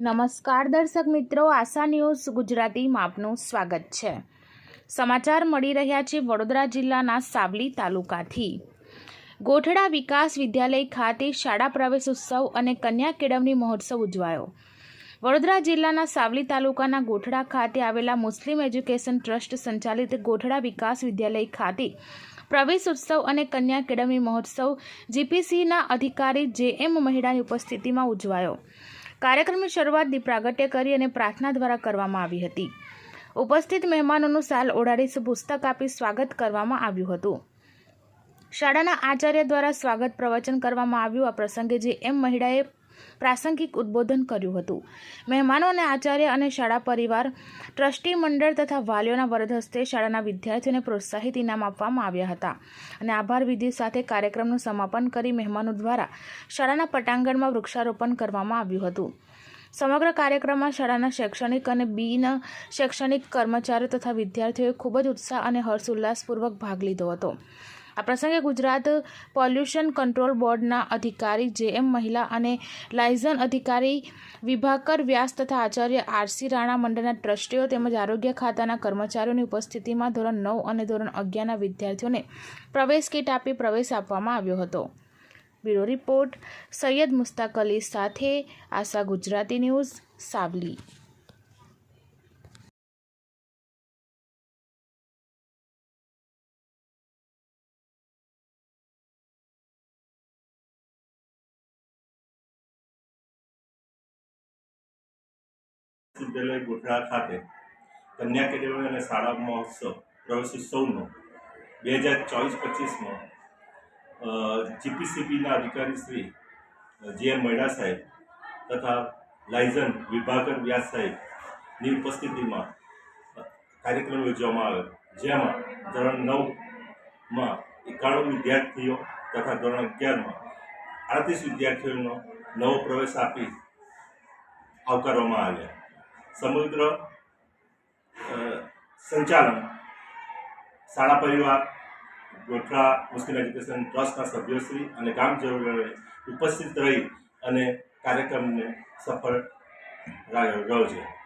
નમસ્કાર દર્શક મિત્રો, આશા ન્યૂઝ ગુજરાતીમાં આપનું સ્વાગત છે. સમાચાર મળી રહ્યા છે વડોદરા જિલ્લાના સાવલી તાલુકાથી. ગોઠડા વિકાસ વિદ્યાલય ખાતે શાળા પ્રવેશ ઉત્સવ અને કન્યા કેળવણી મહોત્સવ ઉજવાયો. વડોદરા જિલ્લાના સાવલી તાલુકાના ગોઠડા ખાતે આવેલા મુસ્લિમ એજ્યુકેશન ટ્રસ્ટ સંચાલિત ગોઠડા વિકાસ વિદ્યાલય ખાતે પ્રવેશ ઉત્સવ અને કન્યા કેળવણી મહોત્સવ જીપીસીના અધિકારી જે એમ મહેડાની ઉપસ્થિતિમાં ઉજવાયો. કાર્યક્રમની શરૂઆત દીપ્રાગટ્ય કરી અને પ્રાર્થના દ્વારા કરવામાં આવી હતી. ઉપસ્થિત મહેમાનોનું સાલ ઓઢાડી પુસ્તક આપી સ્વાગત કરવામાં આવ્યું હતું. શાળાના આચાર્ય દ્વારા સ્વાગત પ્રવચન કરવામાં આવ્યું. આ પ્રસંગે જે એમ મહિડાએ પ્રાસંગિક ઉદ્બોધન કર્યું હતું. મહેમાનોને આચાર્ય અને શાળા પરિવાર, ટ્રસ્ટી મંડળ તથા વાલીઓના વરદ હસ્તે શાળાના વિદ્યાર્થીઓને પ્રોત્સાહિત ઇનામ આપવામાં આવ્યા હતા. અને આભાર વિધિ સાથે કાર્યક્રમનું સમાપન કરી મહેમાનો દ્વારા શાળાના પટાંગણમાં વૃક્ષારોપણ કરવામાં આવ્યું હતું. સમગ્ર કાર્યક્રમમાં શાળાના શૈક્ષણિક અને બિન શૈક્ષણિક કર્મચારીઓ તથા વિદ્યાર્થીઓએ ખૂબ જ ઉત્સાહ અને હર્ષોલ્લાસપૂર્વક ભાગ લીધો હતો. આ પ્રસંગે ગુજરાત પોલ્યુશન કંટ્રોલ બોર્ડના અધિકારી જે એમ મહિલા અને લાયઝન અધિકારી વિભાકર વ્યાસ તથા આચાર્ય આરસી રાણા મંડળના ટ્રસ્ટીઓ તેમજ આરોગ્ય ખાતાના કર્મચારીઓની ઉપસ્થિતિમાં ધોરણ નવ અને ધોરણ અગિયારના વિદ્યાર્થીઓને પ્રવેશ કીટ આપી પ્રવેશ આપવામાં આવ્યો હતો. બ્યુરો રિપોર્ટ સૈયદ મુસ્તાક અલી સાથે આશા ગુજરાતી ન્યૂઝ સાવલી. વિદ્યાલય ગોઠડા ખાતે કન્યા કેળવણી અને શાળા મહોત્સવ પ્રવેશોત્સવનો બે હજાર ચોવીસ પચીસમાં જીપીસીબીના અધિકારી શ્રી જે એમ મૈડા સાહેબ તથા લાયઝન વિભાકર વ્યાસ સાહેબની ઉપસ્થિતિમાં કાર્યક્રમ યોજવામાં આવ્યો જેમાં ધોરણ નવમાં એકાણું વિદ્યાર્થીઓ તથા ધોરણ અગિયારમાં આડત્રીસ વિદ્યાર્થીઓનો નવો પ્રવેશ આપી આવકારવામાં આવ્યા. સમગ્ર અ, સંચાલન શાળા પરિવાર ગોઠરા મુસ્લિમ એજ્યુકેશન ટ્રસ્ટના સભ્યોશ્રી અને ગામજનોએ ઉપસ્થિત રહી અને કાર્યક્રમને સફળ રહ્યો છે.